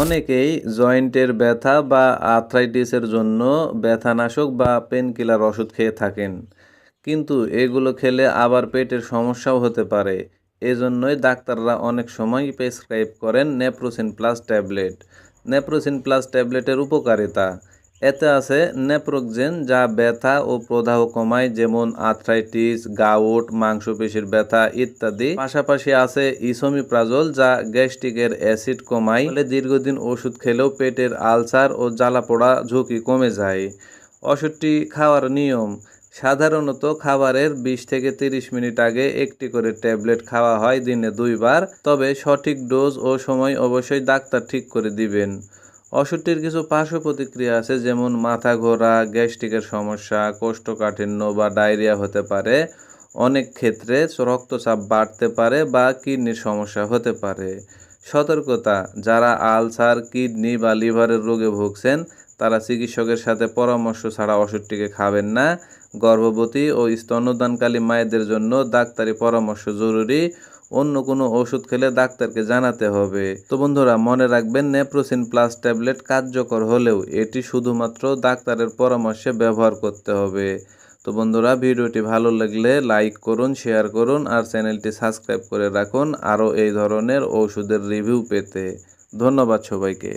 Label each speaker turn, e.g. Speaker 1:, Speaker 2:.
Speaker 1: অনেকেই জয়েন্টের ব্যথা বা আর্থ্রাইটিসের জন্য ব্যথানাশক বা পেনকিলার ওষুধ খেয়ে থাকেন। কিন্তু এগুলো খেলে আবার পেটের সমস্যাও হতে পারে। এজন্যই ডাক্তাররা অনেক সময় প্রেসক্রাইব করেন Naprosyn plus tablet. Naprosyn plus ট্যাবলেটের উপকারিতা। এতে আছে নেপ্রোকজেন যা ব্যথা ও প্রদাহ কমায়, যেমন আর্থ্রাইটিস, গাউট, মাংসপেশির ব্যথা ইত্যাদি। পাশাপাশি আছে ইসোমিপ্রাজল, যা গ্যাস্ট্রিকের অ্যাসিড কমায়। ফলে দীর্ঘদিন ওষুধ খেলেও পেটের আলসার ও জ্বালাপোড়া ঝুঁকি কমে যায়। ওষুধটি খাওয়ার নিয়ম। সাধারণত খাবারের বিশ থেকে তিরিশ মিনিট আগে একটি করে ট্যাবলেট খাওয়া হয় দিনে দুইবার। তবে সঠিক ডোজ ও সময় অবশ্যই ডাক্তার ঠিক করে দিবেন। ওষুধটির কিছু পার্শ্ব প্রতিক্রিয়া আছে, যেমন মাথা ঘোরা, গ্যাস্ট্রিকের সমস্যা, কোষ্ঠকাঠিন্য বা ডায়রিয়া হতে পারে। অনেক ক্ষেত্রে রক্তচাপ বাড়তে পারে বা কিডনির সমস্যা হতে পারে। সতর্কতা, যারা আলসার, কিডনি বা লিভারের রোগে ভুগছেন, তারা চিকিৎসকের সাথে পরামর্শ ছাড়া ওষুধটিকে খাবেন না। গর্ভবতী ও স্তন্যদানকালী মায়েদের জন্য ডাক্তারি পরামর্শ জরুরি। অন্য কোনো ওষুধ খেলে ডাক্তারকে জানাতে হবে। তো বন্ধুরা, মনে রাখবেন, নেপ্রোসিন প্লাস ট্যাবলেট কার্যকর হলেও এটি শুধুমাত্র ডাক্তারের পরামর্শে ব্যবহার করতে হবে। তো বন্ধুরা, ভিডিওটি ভালো লাগলে লাইক করুন, শেয়ার করুন আর চ্যানেলটি সাবস্ক্রাইব করে রাখুন আরও এই ধরনের ওষুধের রিভিউ পেতে। ধন্যবাদ সবাইকে।